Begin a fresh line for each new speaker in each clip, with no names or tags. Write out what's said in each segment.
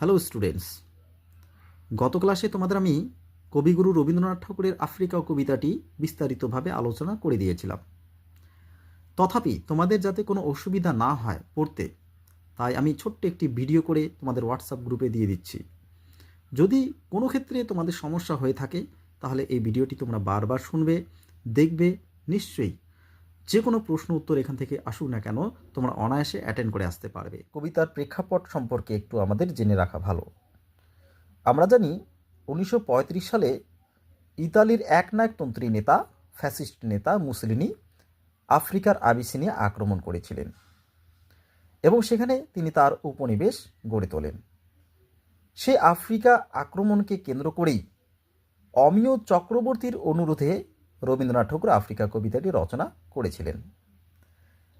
Hello students গত ক্লাসে তোমাদের আমি কবিগুরু রবীন্দ্রনাথ ঠাকুরের আফ্রিকা কবিতাটি বিস্তারিতভাবে আলোচনা করে দিয়েছিলাম। তথাপি তোমাদের যাতে কোনো অসুবিধা না হয় পড়তে, তাই আমি ছোট্ট একটি ভিডিও করে তোমাদের হোয়াটসঅ্যাপ গ্রুপে দিয়ে দিচ্ছি। যদি কোনো ক্ষেত্রে তোমাদের সমস্যা হয়ে থাকে, তাহলে এই ভিডিওটি তোমরা বারবার শুনবে, দেখবে, নিশ্চয়ই যে কোনো প্রশ্ন উত্তর এখান থেকে আসুক না কেন, তোমরা অনায়াসে অ্যাটেন্ড করে আসতে পারবে। কবিতার প্রেক্ষাপট সম্পর্কে একটু আমাদের জেনে রাখা ভালো। আমরা জানি, উনিশশো পঁয়ত্রিশ সালে ইতালির একনায়কতন্ত্রী নেতা, ফ্যাসিস্ট নেতা মুসলিনি আফ্রিকার আবিসিনিয়া আক্রমণ করেছিলেন এবং সেখানে তিনি তার উপনিবেশ গড়ে তোলেন। সে আফ্রিকা আক্রমণকে কেন্দ্র করেই অমিয় চক্রবর্তীর অনুরোধে রবীন্দ্রনাথ ঠাকুর আফ্রিকা কবিতাটি রচনা করেছিলেন।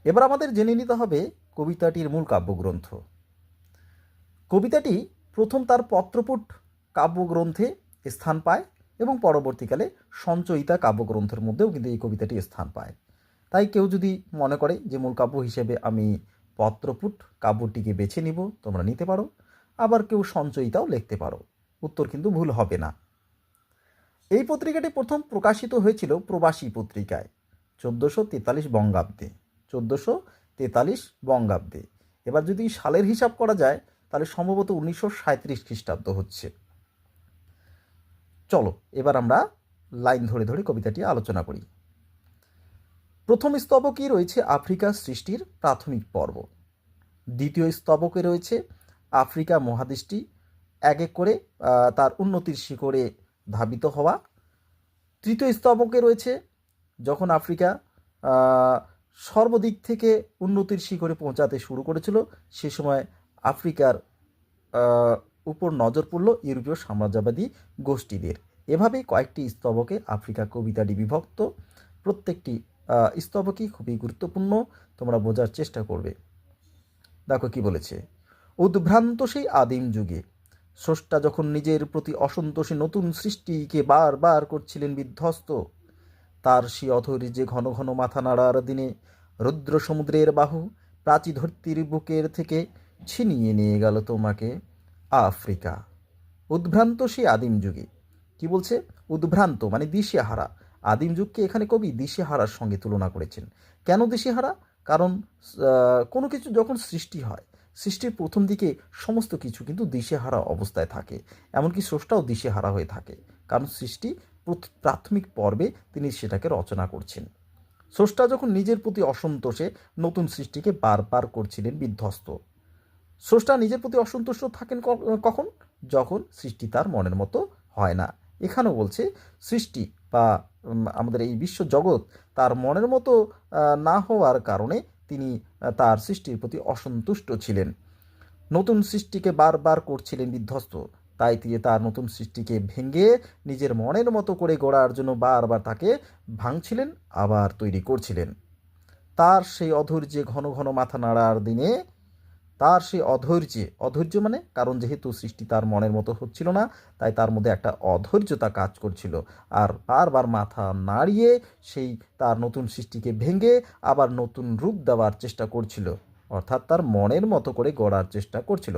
এবার আমাদের জেনে নিতে হবে কবিতাটির মূল কাব্যগ্রন্থ। কবিতাটি প্রথম তার পত্রপুট কাব্যগ্রন্থে স্থান পায় এবং পরবর্তীকালে সঞ্চয়িতা কাব্যগ্রন্থের মধ্যেও কিন্তু এই কবিতাটি স্থান পায়। তাই কেউ যদি মনে করে যে মূল কাব্য হিসেবে আমি পত্রপুট কাব্যটিকে বেছে নিব, তোমরা নিতে পারো। আবার কেউ সঞ্চয়িতাও লিখতে পারো। উত্তর কিন্তু ভুল হবে না। এই পত্রিকাটি প্রথম প্রকাশিত হয়েছিল প্রবাসী পত্রিকায়। চোদ্দোশো তেতাল্লিশ বঙ্গাব্দে। চোদ্দোশো তেতাল্লিশ বঙ্গাব্দে। এবার যদি সালের হিসাব করা যায়, তাহলে সম্ভবত উনিশশো সাঁত্রিশ খ্রিস্টাব্দ হচ্ছে। চলো, এবার আমরা লাইন ধরে ধরে কবিতাটি আলোচনা করি। প্রথম স্তবকই রয়েছে আফ্রিকা সৃষ্টির প্রাথমিক পর্ব। দ্বিতীয় স্তবকে রয়েছে আফ্রিকা মহাদেশটি এক এক করে তার উন্নতির শিখরে ধাবিত হওয়া। তৃতীয় স্তবকে রয়েছে যখন আফ্রিকা সর্বদিক থেকে উন্নতির শিখরে পৌঁছাতে শুরু করেছিল, সে সময় আফ্রিকার উপর নজর পড়ল ইউরোপীয় সাম্রাজ্যবাদী গোষ্ঠীদের। এভাবেই কয়েকটি স্তবকে আফ্রিকা কবিতাটি বিভক্ত। প্রত্যেকটি স্তবকই খুবই গুরুত্বপূর্ণ, তোমরা বোঝার চেষ্টা করবে। দেখো কি বলেছে, উদ্ভ্রান্ত সেই আদিম যুগে স্রষ্টা যখন নিজের প্রতি অসন্তোষে নতুন সৃষ্টিকে বারবার করছিলেন বিধ্বস্ত, তার সে অধৈর্যে ঘন ঘন মাথা নাড়ার দিনে রুদ্র সমুদ্রের বাহু প্রাচী ধরতির বুকের থেকে ছিনিয়ে নিয়ে গেল তোমাকে আফ্রিকা। উদ্ভ্রান্ত সে আদিম যুগে। কি বলছে? উদ্ভ্রান্ত মানে দিশেহারা। আদিম যুগকে এখানে কবি দিশেহারার সঙ্গে তুলনা করেছেন। কেন দিশেহারা? কারণ কোনো কিছু যখন সৃষ্টি হয় সৃষ্টির প্রথম দিকে সমস্ত কিছু কিন্তু দিশেহারা অবস্থায় থাকে। এমনকি স্রষ্টাও দিশেহারা হয়ে থাকে। কারণ সৃষ্টি প্রথ- প্রাথমিক পর্বে তিনি সেটাকে রচনা করছেন। স্রষ্টা যখন নিজের প্রতি অসন্তোষে নতুন সৃষ্টিকে বারবার করছিলেন বিধ্বস্ত। স্রষ্টা নিজের প্রতি অসন্তুষ্ট থাকেন কখন? যখন সৃষ্টি তার মনের মতো হয় না। এখানেও বলছে, সৃষ্টি বা আমাদের এই বিশ্ব জগৎ তার মনের মতো না হওয়ার কারণে তিনি তার সৃষ্টির প্রতি অসন্তুষ্ট ছিলেন। নতুন সৃষ্টিকে বারবার করছিলেন বিধ্বস্ত। তাই তিনি তার নতুন সৃষ্টিকে ভেঙে নিজের মনের মতো করে গড়ার জন্য বারবার তাকে ভাঙছিলেন, আবার তৈরি করছিলেন। তার সেই অধৈর্যে ঘন ঘন মাথা নাড়ার দিনে তার সেই অধৈর্যে অধৈর্য মানে কারণ যেহেতু সৃষ্টি তার মনের মতো হচ্ছিল না, তাই তার মধ্যে একটা অধৈর্যতা কাজ করছিল। আর বারবার মাথা নাড়িয়ে সেই তার নতুন সৃষ্টিকে ভেঙে আবার নতুন রূপ দেওয়ার চেষ্টা করছিল, অর্থাৎ তার মনের মতো করে গড়ার চেষ্টা করছিল।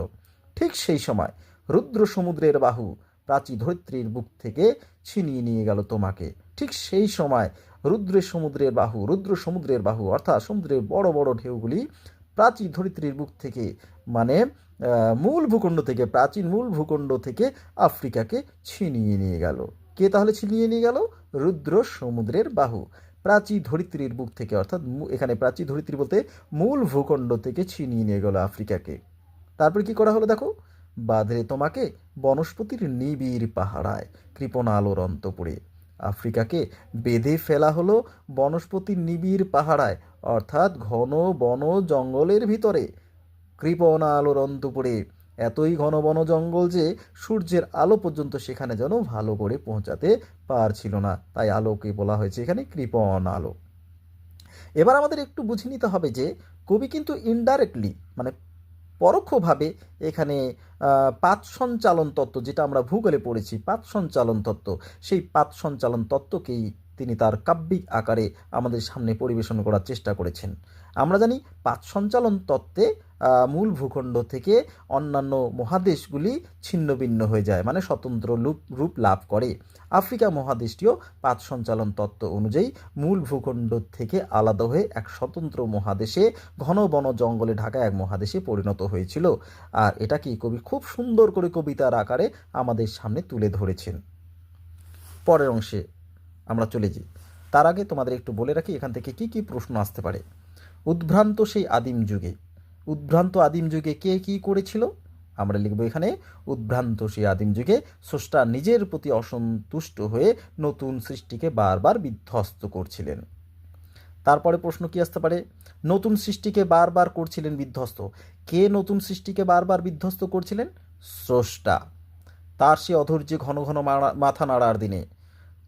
ঠিক সেই সময় রুদ্র সমুদ্রের বাহু প্রাচী ধরিত্রীর বুক থেকে ছিনিয়ে নিয়ে গেল তোমাকে। ঠিক সেই সময় রুদ্রের সমুদ্রের বাহু, রুদ্র সমুদ্রের বাহু, অর্থাৎ সমুদ্রের বড় বড় ঢেউগুলি প্রাচীন ধরিত্রীর বুক থেকে মানে মূল ভূখণ্ড থেকে, প্রাচীন মূল ভূখণ্ড থেকে আফ্রিকাকে ছিনিয়ে নিয়ে গেল। কে তাহলে ছিনিয়ে নিয়ে গেল? রুদ্র সমুদ্রের বাহু। প্রাচী ধরিত্রীর বুক থেকে, অর্থাৎ এখানে প্রাচী ধরিত্রী বলতে মূল ভূখণ্ড থেকে ছিনিয়ে নিয়ে গেল আফ্রিকাকে। তারপরে কি করা হলো দেখো? বাঁধরে তোমাকে বনস্পতির নিবিড় পাহাড়ায় কৃপণ আলোর অন্তপুরে। আফ্রিকাকে বেঁধে ফেলা হলো বনস্পতির নিবিড় পাহাড়ায় অর্থাৎ ঘন বন জঙ্গলের ভিতরে। কৃপণ আলোর অন্তপুরে, এতই ঘন বন জঙ্গল যে সূর্যের আলো পর্যন্ত সেখানে যেন ভালো করে পৌঁছাতে পারছিল না। তাই আলোকে বলা হয়েছে এখানে কৃপণ আলো। এবার আমাদের একটু বুঝে নিতে হবে যে কবি কিন্তু ইনডাইরেক্টলি মানে পরোক্ষভাবে এখানে পাত সঞ্চালন তত্ত্ব যেটা আমরা ভূগোলে পড়েছি, পাত সঞ্চালন তত্ত্ব, সেই পাত সঞ্চালন তত্ত্বকেই তিনি তার কাব্যিক আকারে আমাদের সামনে পরিবেশন করার চেষ্টা করেছেন। আমরা জানি পাত সঞ্চালন তত্ত্বে মূল ভূখণ্ড থেকে অন্যান্য মহাদেশগুলি ছিন্ন ভিন্ন হয়ে যায় মানে স্বতন্ত্র রূপ রূপ লাভ করে। আফ্রিকা মহাদেশটিও পাত সঞ্চালন তত্ত্ব অনুযায়ী মূল ভূখণ্ড থেকে আলাদা হয়ে এক স্বতন্ত্র মহাদেশে, ঘন বন জঙ্গলে ঢাকা এক মহাদেশে পরিণত হয়েছিল। আর এটা কি কবি খুব সুন্দর করে কবিতার আকারে আমাদের সামনে তুলে ধরেছেন? পরের অংশে আমরা চলে যাই। তার আগে তোমাদের একটু বলে রাখি, এখান থেকে কি কি প্রশ্ন আসতে পারে। উদ্ভ্রান্ত সেই আদিম যুগে উদ্ভ্রান্ত আদিম যুগে কে কি করেছিল? আমরা লিখব এখানে, উদ্ভ্রান্ত সেই আদিম যুগে স্রষ্টা নিজের প্রতি অসন্তুষ্ট হয়ে নতুন সৃষ্টিকে বারবার বিধ্বস্ত করছিলেন। তারপরে প্রশ্ন কি আসতে পারে? নতুন সৃষ্টিকে বারবার করছিলেন বিধ্বস্ত। কে নতুন সৃষ্টিকে বারবার বিধ্বস্ত করছিলেন? স্রষ্টা। তার সে অধৈর্যে ঘন ঘন মাথা নাড়ার দিনে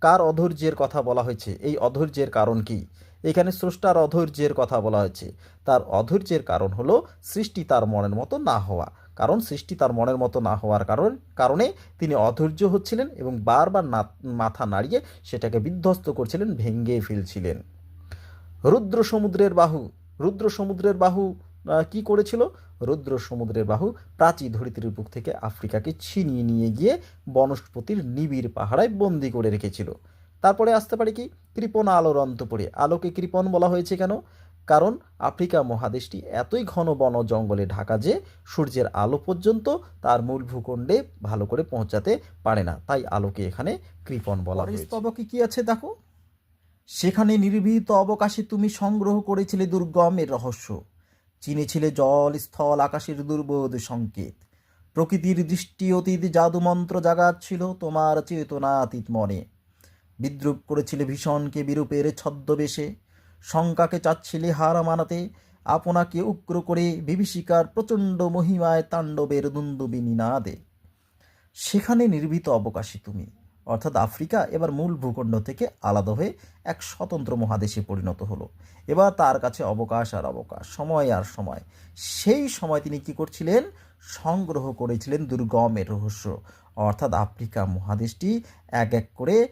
কার অধৈর্যের কথা বলা হয়েছে? এই অধৈর্যের কারণ কি? এখানে স্রষ্টার অধৈর্যের কথা বলা হয়েছে। তার অধৈর্যের কারণ হলো সৃষ্টি তার মনের মতো না হওয়া। কারণ সৃষ্টি তার মনের মতো না হওয়ার কারণ, কারণে তিনি অধৈর্য হচ্ছিলেন এবং বারবার না, মাথা নাড়িয়ে সেটাকে বিধ্বস্ত করছিলেন, ভেঙ্গে ফেলছিলেন। রুদ্র সমুদ্রের বাহু রুদ্র সমুদ্রের বাহু কি করেছিল? রুদ্র সমুদ্রের বাহু প্রাচী ধরিত্রীর বুক থেকে আফ্রিকাকে ছিনিয়ে নিয়ে গিয়ে বনস্পতির নিবিড় পাহাড়ায় বন্দি করে রেখেছিল। তারপরে আসতে পারে কি? কৃপণ আলোর অন্তপুরে আলোকে কৃপণ বলা হয়েছে কেন? কারণ আফ্রিকা মহাদেশটি এতই ঘন বন জঙ্গলে ঢাকা যে সূর্যের আলো পর্যন্ত তার মূল ভূখণ্ডে ভালো করে পৌঁছাতে পারে না। তাই আলোকে এখানে কৃপণ বলা হয়েছে। স্তবকে কি আছে দেখো? সেখানে নির্ভীত অবকাশে তুমি সংগ্রহ করেছিলে দুর্গমের রহস্য। চিনেছিলে জল স্থল আকাশের দুর্বোধ সংকেত। প্রকৃতির দৃষ্টি অতীত জাদুমন্ত্র জাগাচ্ছিল তোমার চেতনা চেতনাতীত মনে। বিদ্রুপ করেছিলে ভীষণকে বিরূপের ছদ্মবেশে। শঙ্কাকে চাচ্ছিলে হার মানাতে। আপনাকে উগ্র করে বিভীষিকার প্রচণ্ড মহিমায় তাণ্ডবের দুন্দুবিনী না দে সেখানে নির্ভীত অবকাশী তুমি। অর্থাৎ আফ্রিকা এবার মূল ভূখণ্ড থেকে আলাদা হয়ে এক স্বতন্ত্র মহাদেশে পরিণত হলো। এবার তার কাছে অবকাশ আর অবকাশ, সময় আর সময়। সেই সময় তিনি কি করছিলেন? সংগ্রহ করেছিলেন দুর্গমের রহস্য। অর্থাৎ আফ্রিকা মহাদেশটি এক এক করে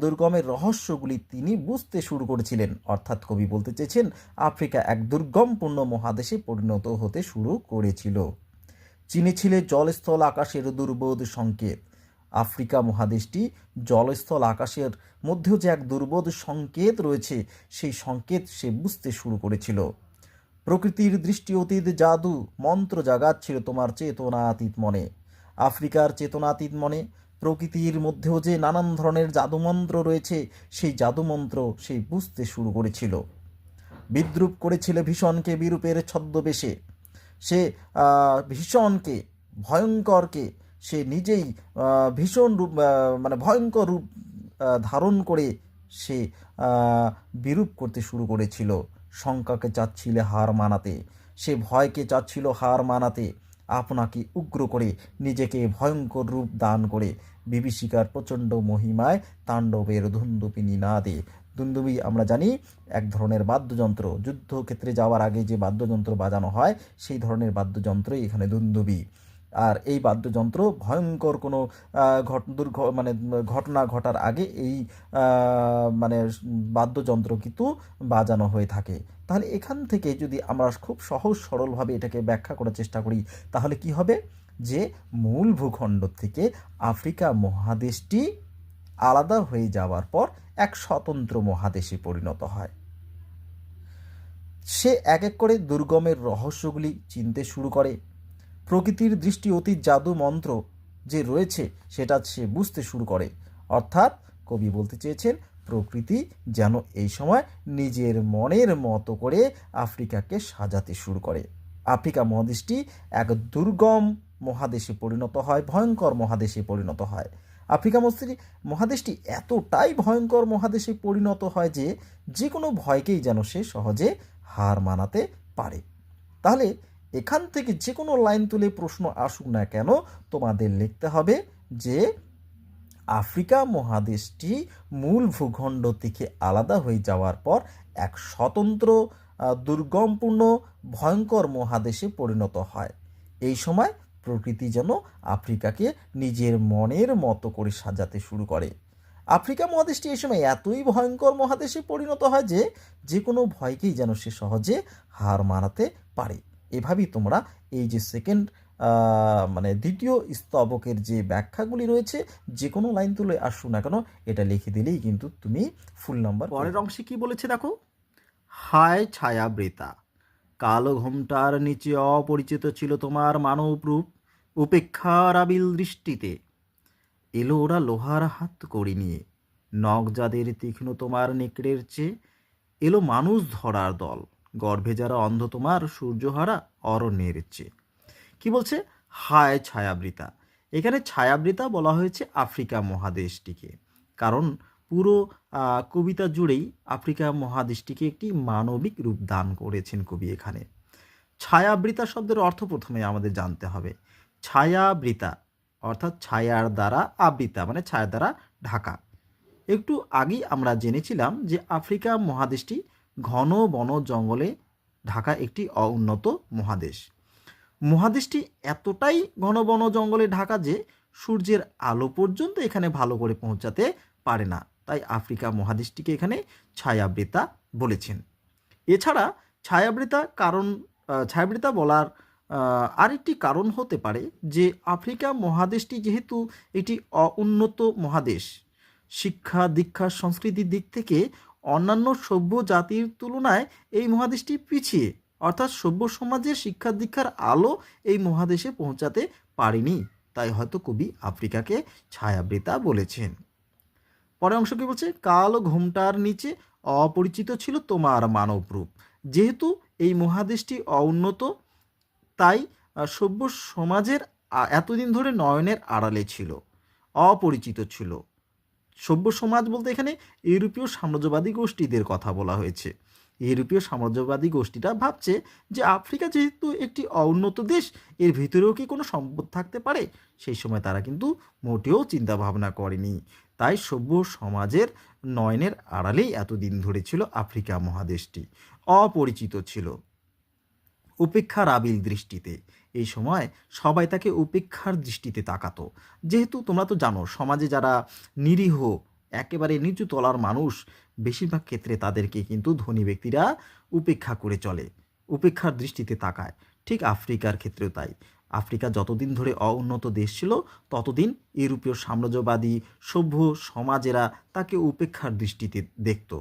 দুর্গমের রহস্যগুলি তিনি বুঝতে শুরু করেছিলেন। অর্থাৎ কবি বলতে চেয়েছেন, আফ্রিকা এক দুর্গমপূর্ণ মহাদেশে পরিণত হতে শুরু করেছিল। চিনেছিলে জলস্থল আকাশের দুর্বোধ সংকেত। আফ্রিকা মহাদেশটি জলস্থল আকাশের মধ্যেও যে এক দুর্বোধ সংকেত রয়েছে, সেই সংকেত সে বুঝতে শুরু করেছিল। প্রকৃতির দৃষ্টি অতীত জাদু মন্ত্র জাগাচ্ছিল তোমার চেতনাতীত মনে। আফ্রিকার চেতনাতীত মনে, প্রকৃতির মধ্যেও যে নানান ধরনের জাদুমন্ত্র রয়েছে, সেই জাদুমন্ত্র সে বুঝতে শুরু করেছিল। বিদ্রুপ করেছিল ভীষণকে বিরূপের ছদ্মবেশে। সে ভীষণকে, ভয়ঙ্করকে সে নিজেই ভীষণ রূপ মানে ভয়ঙ্কর রূপ ধারণ করে সে বিরূপ করতে শুরু করেছিল। শঙ্কাকে চাচ্ছিল হার মানাতে। সে ভয়কে চাচ্ছিল হার মানাতে। আপনাকে উগ্র করে নিজেকে ভয়ঙ্কর রূপ দান করে বিভীষিকার প্রচণ্ড মহিমায় তাণ্ডবের ধুন্দুপিনী না দে। দুন্দুবি আমরা জানি, এক ধরনের বাদ্যযন্ত্র। যুদ্ধক্ষেত্রে যাওয়ার আগে যে বাদ্যযন্ত্র বাজানো হয়, সেই ধরনের বাদ্যযন্ত্রই এখানে দুন্দুবি আর এই বাদ্যযন্ত্র ভয়ঙ্কর কোনো ঘট, দুর্ঘ মানে ঘটনা ঘটার আগে এই মানে বাদ্যযন্ত্র কিন্তু বাজানো হয়ে থাকে। তাহলে এখান থেকে যদি আমরা খুব সহজ সরলভাবে এটাকে ব্যাখ্যা করার চেষ্টা করি, তাহলে কি হবে? যে মূল ভূখণ্ড থেকে আফ্রিকা মহাদেশটি আলাদা হয়ে যাওয়ার পর এক স্বতন্ত্র মহাদেশে পরিণত হয়। সে এক এক করে দুর্গমের রহস্যগুলি চিনতে শুরু করে। প্রকৃতির দৃষ্টি অতীত জাদু মন্ত্র যে রয়েছে, সেটা সে বুঝতে শুরু করে। অর্থাৎ কবি বলতে চেয়েছেন, প্রকৃতি যেন এই সময় নিজের মনের মতো করে আফ্রিকাকে সাজাতে শুরু করে। আফ্রিকা মহাদেশটি এক দুর্গম মহাদেশে পরিণত হয়, ভয়ঙ্কর মহাদেশে পরিণত হয়। আফ্রিকা মহাদেশটি মহাদেশটি এতটাই ভয়ঙ্কর মহাদেশে পরিণত হয় যে যে কোনো ভয়কেই যেন সে সহজে হার মানাতে পারে। তাহলে এখান থেকে যে কোনো লাইন তুলে প্রশ্ন আসুক না কেন, তোমাদের লিখতে হবে যে, আফ্রিকা মহাদেশটি মূল ভূখণ্ড থেকে আলাদা হয়ে যাওয়ার পর এক স্বতন্ত্র দুর্গমপূর্ণ, ভয়ঙ্কর মহাদেশে পরিণত হয়। এই সময় প্রকৃতি যেন আফ্রিকাকে নিজের মনের মতো করে সাজাতে শুরু করে। আফ্রিকা মহাদেশটি এই সময় এতই ভয়ঙ্কর মহাদেশে পরিণত হয় যে যে কোনো ভয়কেই যেন সে সহজে হার মানাতে পারে। এভাবেই তোমরা এই যে সেকেন্ড মানে দ্বিতীয় স্তবকের যে ব্যাখ্যাগুলি রয়েছে যে কোনো লাইন তুলে আসুন না কেন, এটা লিখে দিলেই কিন্তু তুমি ফুল নাম্বার পরের অংশে কি বলেছে দেখো? হায় ছায়াবৃতা, কালো ঘোমটার নিচে অপরিচিত ছিল তোমার মানব রূপ, উপেক্ষার আবিল দৃষ্টিতে। এলো ওরা লোহার হাত করি নিয়ে নখ যাদের তীক্ষ্ণ তোমার নেকড়ের চেয়ে, এলো মানুষ ধরার দল। গর্ভে যারা অন্ধ তোমার, সূর্যহারা অরণ্যের চেয়ে কি বলছে? হায় ছায়াবৃতা। এখানে ছায়াবৃতা বলা হয়েছে আফ্রিকা মহাদেশটিকে। কারণ পুরো কবিতা জুড়েই আফ্রিকা মহাদেশটিকে একটি মানবিক রূপ দান করেছেন কবি এখানে। ছায়াবৃতা শব্দের অর্থ প্রথমে আমাদের জানতে হবে। ছায়াবৃতা, অর্থাৎ ছায়ার দ্বারা আবৃতা মানে ছায়ার দ্বারা ঢাকা। একটু আগেই আমরা জেনেছিলাম যে আফ্রিকা মহাদেশটি ঘন বন জঙ্গলে ঢাকা একটি অউন্নত মহাদেশ। মহাদেশটি এতটাই ঘন বন জঙ্গলে ঢাকা যে সূর্যের আলো পর্যন্ত এখানে ভালো করে পৌঁছাতে পারে না। তাই আফ্রিকা মহাদেশটিকে এখানে ছায়াবৃতা বলেছেন। এছাড়া ছায়াবৃতা কারণ ছায়াবৃতা বলার আরেকটি কারণ হতে পারে যে আফ্রিকা মহাদেশটি যেহেতু একটি অউন্নত মহাদেশ, শিক্ষা দীক্ষা সংস্কৃতির দিক থেকে অন্যান্য সভ্য জাতির তুলনায় এই মহাদেশটি পিছিয়ে, অর্থাৎ সভ্য সমাজের শিক্ষা দীক্ষার আলো এই মহাদেশে পৌঁছাতে পারেনি, তাই হয়তো কবি আফ্রিকাকে ছায়াবৃতা বলেছেন। পরের অংশ কি বলছে? কালো ঘোমটার নিচে অপরিচিত ছিল তোমার মানব রূপ। যেহেতু এই মহাদেশটি অউন্নত, তাই সভ্য সমাজের এতদিন ধরে নয়নের আড়ালে ছিল, অপরিচিত ছিল। সভ্য সমাজ বলতে এখানে ইউরোপীয় সাম্রাজ্যবাদী গোষ্ঠীদের কথা বলা হয়েছে। ইউরোপীয় সাম্রাজ্যবাদী গোষ্ঠীটা ভাবছে যে আফ্রিকা যেহেতু একটি অউন্নত দেশ, এর ভিতরেও কি কোনো সম্পদ থাকতে পারে? সেই সময় তারা কিন্তু মোটেও চিন্তা ভাবনা করেনি। তাই সভ্য সমাজের নয়নের আড়ালেই এতদিন ধরে ছিল আফ্রিকা মহাদেশটি। অপরিচিত ছিল। উপেক্ষার আবিল দৃষ্টিতে এই সময় সবাই তাকে উপেক্ষার দৃষ্টিতে তাকাতো। যেহেতু তোমরা তো জানো, সমাজে যারা নিরীহ, একেবারে নিচু তলার মানুষ, বেশিরভাগ ক্ষেত্রে তাদেরকে কিন্তু ধনী ব্যক্তিরা উপেক্ষা করে চলে, উপেক্ষার দৃষ্টিতে তাকায়। ঠিক আফ্রিকার ক্ষেত্রেও তাই। আফ্রিকা যতদিন ধরে অউন্নত দেশ ছিল, ততদিন ইউরোপীয় সাম্রাজ্যবাদী, সভ্য সমাজেরা তাকে উপেক্ষার দৃষ্টিতে দেখত।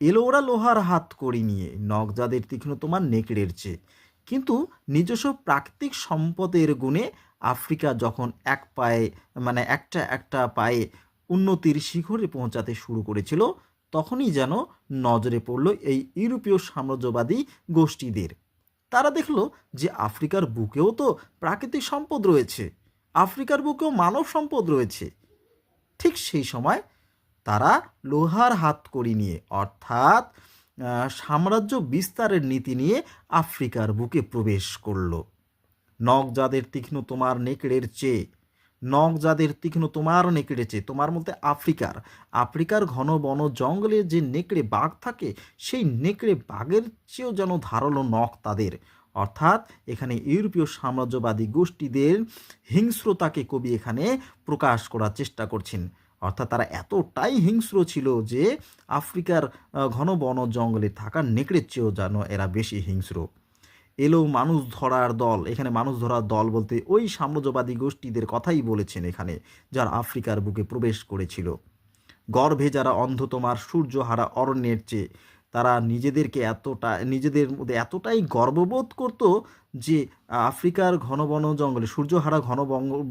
এলো ওরা লোহার হাত করি নিয়ে নখ যাদের তীক্ষ্ণ তোমার নেকড়ের চেয়ে। কিন্তু নিজস্ব প্রাকৃতিক সম্পদের গুণে আফ্রিকা যখন এক পায়ে মানে একটা একটা পায়ে উন্নতির শিখরে পৌঁছাতে শুরু করেছিল, তখনই যেন নজরে পড়ল এই ইউরোপীয় সাম্রাজ্যবাদী গোষ্ঠীদের। তারা দেখল যে আফ্রিকার বুকেও তো প্রাকৃতিক সম্পদ রয়েছে, আফ্রিকার বুকেও মানব সম্পদ রয়েছে। ঠিক সেই সময় তারা লোহার হাত করি নিয়ে, অর্থাৎ সাম্রাজ্য বিস্তারের নীতি নিয়ে আফ্রিকার বুকে প্রবেশ করল। নখ যাদের তীক্ষ্ণ তোমার নেকড়ের চেয়ে নখ যাদের তীক্ষ্ণ তোমার নেকড়ে চেয়ে, তোমার মধ্যে আফ্রিকার আফ্রিকার ঘন বন জঙ্গলে যে নেকড়ে বাঘ থাকে, সেই নেকড়ে বাঘের চেয়েও যেন ধারালো নখ তাদের। অর্থাৎ এখানে ইউরোপীয় সাম্রাজ্যবাদী গোষ্ঠীদের হিংস্রতাকে কবি এখানে প্রকাশ করার চেষ্টা করছেন। অর্থাৎ তারা এতটাই হিংস্র ছিল যে আফ্রিকার ঘন বন জঙ্গলে থাকা নেকড়ের চেয়েও যেন এরা বেশি হিংস্র। এলো মানুষ ধরার দল, এখানে মানুষ ধরার দল বলতে ওই সাম্রাজ্যবাদী গোষ্ঠীদের কথাই বলেছেন এখানে, যারা আফ্রিকার বুকে প্রবেশ করেছিল। গর্ভে যারা অন্ধ তোমার সূর্যহারা অরণ্যের চেয়ে, তারা নিজেদেরকে এতটা, নিজেদের মধ্যে এতটাই গর্ববোধ করত যে আফ্রিকার ঘন বন জঙ্গলে, সূর্যহারা ঘন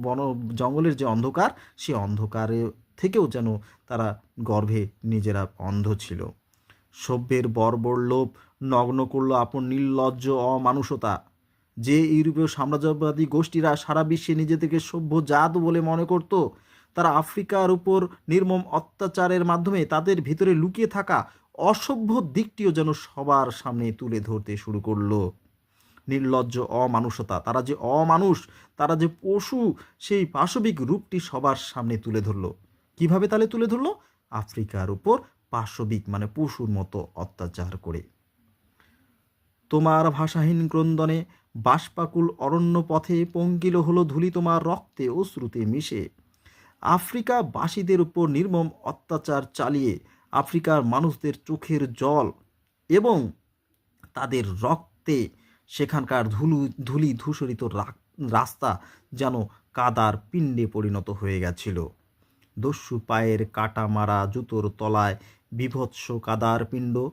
বন জঙ্গলের যে অন্ধকার, সে অন্ধকারে থেকেও যেন তারা গর্ভে নিজেরা অন্ধ ছিল। সভ্যের বর্বর লোভ নগ্ন করল আপন নির্লজ্জ অমানুষতা। যে ইউরোপীয় সাম্রাজ্যবাদী গোষ্ঠীরা সারা বিশ্বে নিজেদেরকে সভ্য জাত বলে মনে করত, তারা আফ্রিকার উপর নির্মম অত্যাচারের মাধ্যমে তাদের ভিতরে লুকিয়ে থাকা অসভ্য দিকটিও যেন সবার সামনে তুলে ধরতে শুরু করল। নির্লজ্জ অমানুষতা, তারা যে অমানুষ, তারা যে পশু, সেই পাশবিক রূপটি সবার সামনে তুলে ধরলো। কীভাবে তাহলে তুলে ধরলো? আফ্রিকার উপর পাশবিক মানে পশুর মতো অত্যাচার করে। তোমার ভাষাহীন ক্রন্দনে বাষ্পাকুল অরণ্য পথে পঙ্কিল হলো ধুলি তোমার রক্তে অশ্রুতে মিশে। আফ্রিকা বাসীদের উপর নির্মম অত্যাচার চালিয়ে আফ্রিকার মানুষদের চোখের জল এবং তাদের রক্তে সেখানকার ধুলু, ধুলি ধূসরিত রাস্তা যেন কাদার পিণ্ডে পরিণত হয়ে গেছিল। দস্যু পায়ের কাটা মারা জুতোর তলায় বিভৎস কাদার পিণ্ড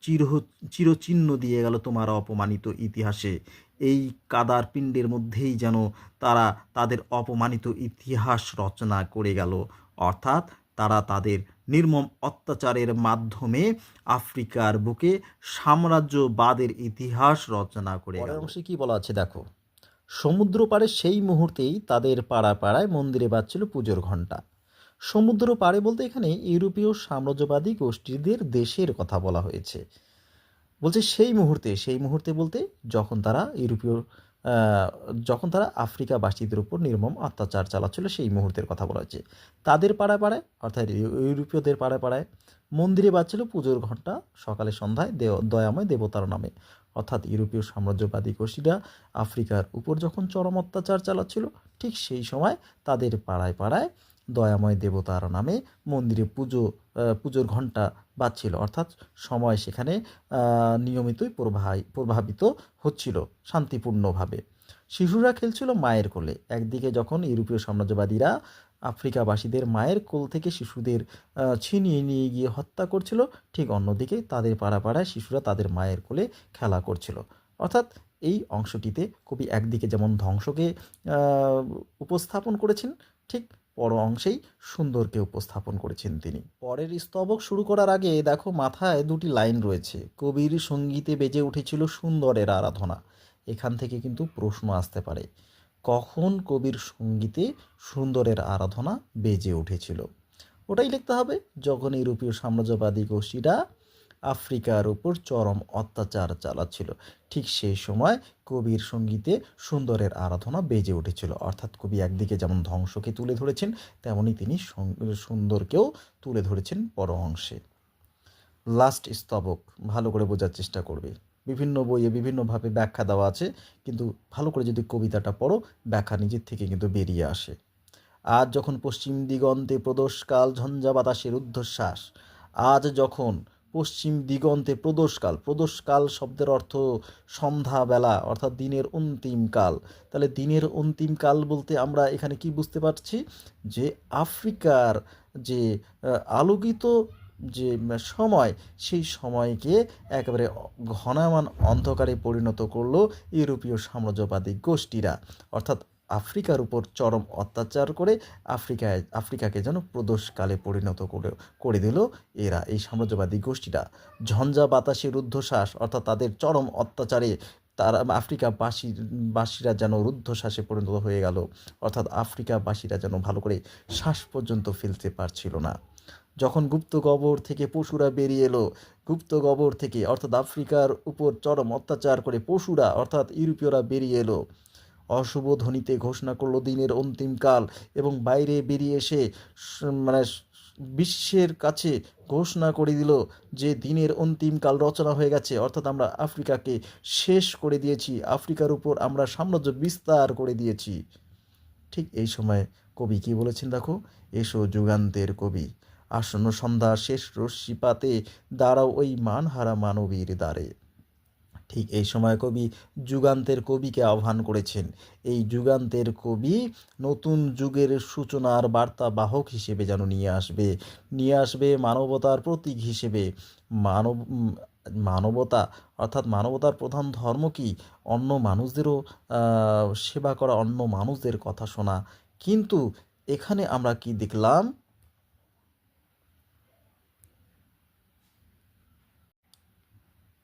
চির চিরচিহ্ন দিয়ে গেল তোমার অপমানিত ইতিহাসে। এই কাদার পিণ্ডের মধ্যেই যেন তারা তাদের অপমানিত ইতিহাস রচনা করে গেল। অর্থাৎ তারা তাদের নির্মম অত্যাচারের মাধ্যমে আফ্রিকার বুকে সাম্রাজ্যবাদের ইতিহাস রচনা করে অংশে কি বলা আছে দেখো? সমুদ্র পাড়ে সেই মুহূর্তেই তাদের পাড়া পাড়ায় মন্দিরে বাজছিল পুজোর ঘণ্টা। সমুদ্র পাড়ে বলতে এখানে ইউরোপীয় সাম্রাজ্যবাদী গোষ্ঠীদের দেশের কথা বলা হয়েছে। বলছে সেই মুহূর্তে সেই মুহূর্তে বলতে যখন তারা ইউরোপীয় যখন তারা আফ্রিকাবাসীদের উপর নির্মম অত্যাচার চালাচ্ছিল, সেই মুহূর্তের কথা বলা হয়েছে। তাদের পাড়ায় পাড়ায়, অর্থাৎ ইউরোপীয়দের পাড়ায় পাড়ায় মন্দিরে বাজছিল পুজোর ঘণ্টা, সকালে সন্ধ্যায় দেও, দয়াময় দেবতার নামে। অর্থাৎ ইউরোপীয় সাম্রাজ্যবাদী গোষ্ঠীরা আফ্রিকার উপর যখন চরম অত্যাচার চালাচ্ছিল, ঠিক সেই সময় তাদের পাড়ায় পাড়ায় দয়াময় দেবতার নামে মন্দিরে পুজো পুজোর ঘণ্টা বাজছিল। অর্থাৎ সময় সেখানে নিয়মিতই প্রবাহি, প্রভাবিত হচ্ছিল শান্তিপূর্ণভাবে। শিশুরা খেলছিল মায়ের কোলে। একদিকে যখন ইউরোপীয় সাম্রাজ্যবাদীরা আফ্রিকাবাসীদের মায়ের কোল থেকে শিশুদের ছিনিয়ে নিয়ে গিয়ে হত্যা করছিল, ঠিক অন্যদিকে তাদের পাড়া পাড়ায় শিশুরা তাদের মায়ের কোলে খেলা করছিল। অর্থাৎ এই অংশটিতে কবি একদিকে যেমন ধ্বংসকে উপস্থাপন করেছেন, ঠিক পর অংশেই সুন্দরকে উপস্থাপন করেছেন তিনি। পরের স্তবক শুরু করার আগে দেখো মাথায় দুটি লাইন রয়েছে। কবির সঙ্গীতে বেজে উঠেছিল সুন্দরের আরাধনা। এখান থেকে কিন্তু প্রশ্ন আসতে পারে, কখন কবির সঙ্গীতে সুন্দরের আরাধনা বেজে উঠেছিল? ওটাই লিখতে হবে, যখন ইউরোপীয় সাম্রাজ্যবাদী গোষ্ঠীরা আফ্রিকার উপর চরম অত্যাচার চালাচ্ছিল। ঠিক সেই সময় কবির সঙ্গীতে সুন্দরের আরাধনা বেজে উঠেছিল। অর্থাৎ কবি একদিকে যেমন ধ্বংসকে তুলে ধরেছেন, তেমনি তিনি সুন্দরকেও তুলে ধরেছেন পর অংশে। লাস্ট স্তবক, ভালো করে বোঝার চেষ্টা করবে। বিভিন্ন বইয়ে বিভিন্নভাবে ব্যাখ্যা দেওয়া আছে, কিন্তু ভালো করে যদি কবিতাটা পড়ো, ব্যাখ্যা নিজের থেকে কিন্তু বেরিয়ে আসে। আজ যখন পশ্চিম দিগন্তে প্রদোষকাল, ঝঞ্ঝা বাতাসের ঊর্ধ্বশ্বাস আজ যখন পশ্চিম দিগন্তে প্রদোষকাল। প্রদোষকাল শব্দের অর্থ সন্ধ্যাবেলা, অর্থাৎ দিনের অন্তিম কাল। তাহলে দিনের অন্তিম কাল বলতে আমরা এখানে কি বুঝতে পারছি? যে আফ্রিকার যে আলোকিত যে সময়, সেই সময়কে একেবারে ঘনামান অন্ধকারে পরিণত করল ইউরোপীয় সাম্রাজ্যবাদী গোষ্ঠীরা। অর্থাৎ আফ্রিকার উপর চরম অত্যাচার করে আফ্রিকায়, আফ্রিকাকে যেন প্রদোষকালে পরিণত করে করে দিল এরা। এই সাম্রাজ্যবাদী গোষ্ঠীরা ঝঞ্ঝা বাতাসের রুদ্ধশ্বাস, অর্থাৎ তাদের চরম অত্যাচারে তারা আফ্রিকাবাসী বাসীরা যেন রুদ্ধশ্বাসে পরিণত হয়ে গেল। অর্থাৎ আফ্রিকাবাসীরা যেন ভালো করে শ্বাস পর্যন্ত ফেলতে পারছিল না। যখন গুপ্ত গবর থেকে পশুরা বেরিয়ে এলো, গুপ্ত গবর থেকে, অর্থাৎ আফ্রিকার উপর চরম অত্যাচার করে পশুরা, অর্থাৎ ইউরোপীয়রা বেরিয়ে এলো অশুভ ধ্বনিতে ঘোষণা করল দিনের অন্তিমকাল এবং বাইরে বেরিয়ে এসে মানে বিশ্বের কাছে ঘোষণা করে দিল যে দিনের অন্তিমকাল রচনা হয়ে গেছে। অর্থাৎ আমরা আফ্রিকাকে শেষ করে দিয়েছি। আফ্রিকার উপর আমরা সাম্রাজ্য বিস্তার করে দিয়েছি। ঠিক এই সময় কবি কি বলেছেন দেখো? এসো যুগান্তের কবি, আসন্ন সন্ধ্যা শেষ রশ্মিপাতে দাঁড়াও ওই মানহারা মানবীর দ্বারে। ঠিক এই সময় কবি যুগান্তের কবিকে আহ্বান করেছেন। এই যুগান্তের কবি নতুন যুগের সূচনার বার্তা বাহক হিসেবে যেন নিয়ে আসবে নিয়ে আসবে মানবতার প্রতীক হিসেবে। মানব, মানবতা অর্থাৎ মানবতার প্রধান ধর্ম কি? অন্য মানুষদেরও সেবা করা অন্য মানুষদের কথা শোনা। কিন্তু এখানে আমরা কি দেখলাম?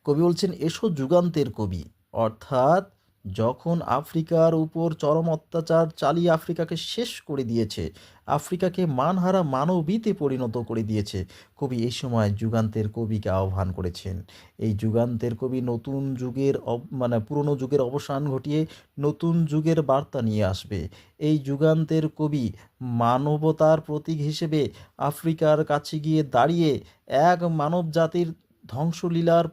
কবি বলছেন, এসো যুগান্তের কবি। অর্থাৎ যখন আফ্রিকার উপর চরম অত্যাচার চালিয়ে আফ্রিকাকে শেষ করে দিয়েছে, আফ্রিকাকে মানহারা মানবীতে পরিণত করে দিয়েছে, কবি এই সময় যুগান্তের কবিকে আহ্বান করেছেন। এই যুগান্তের কবি নতুন যুগের মানে পুরনো যুগের অবসান ঘটিয়ে নতুন যুগের বার্তা নিয়ে আসবে। এই যুগান্তের কবি মানবতার প্রতীক হিসেবে আফ্রিকার কাছে গিয়ে দাঁড়িয়ে এক মানব জাতির ধ্বংসলীলার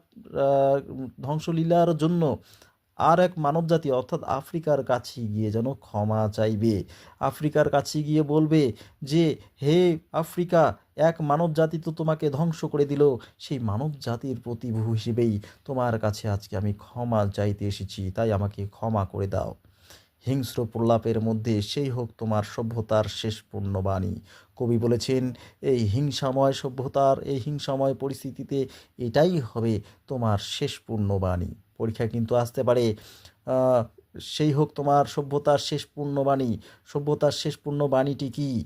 ধ্বংসলীলার জন্য আর এক মানবজাতি অর্থাৎ আফ্রিকার কাছে গিয়ে যেন ক্ষমা চাইবে। আফ্রিকার কাছে গিয়ে বলবে যে, হে আফ্রিকা, এক মানব জাতি তো তোমাকে ধ্বংস করে দিল। সেই মানব জাতির প্রতিভূ হিসেবেই তোমার কাছে আজকে আমি ক্ষমা চাইতে এসেছি। তাই আমাকে ক্ষমা করে দাও। হিংস্র প্রলাপের মধ্যে সেই হোক তোমার সভ্যতার শেষ পূর্ণবাণী। কবি বলেছেন, এই হিংসাময় সভ্যতার, এই হিংসাময় পরিস্থিতিতে এটাই হবে তোমার শেষ পূর্ণবাণী। পরীক্ষা কিন্তু আসতে পারে সেই হোক তোমার সভ্যতার শেষ পূর্ণবাণী। সভ্যতার শেষ পূর্ণবাণীটি কি?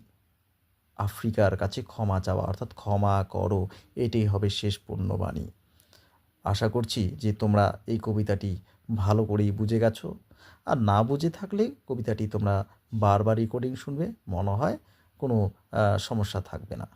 আফ্রিকার কাছে ক্ষমা চাওয়া, অর্থাৎ ক্ষমা করো, এটাই হবে শেষ পূর্ণবাণী। আশা করছি যে তোমরা এই কবিতাটি ভালো করেই বুঝে গেছো। আর না বুঝে থাকলে কবিতাটি তোমরা বারবার রেকর্ডিং শুনবে, মনে হয় কোনো সমস্যা থাকবে না।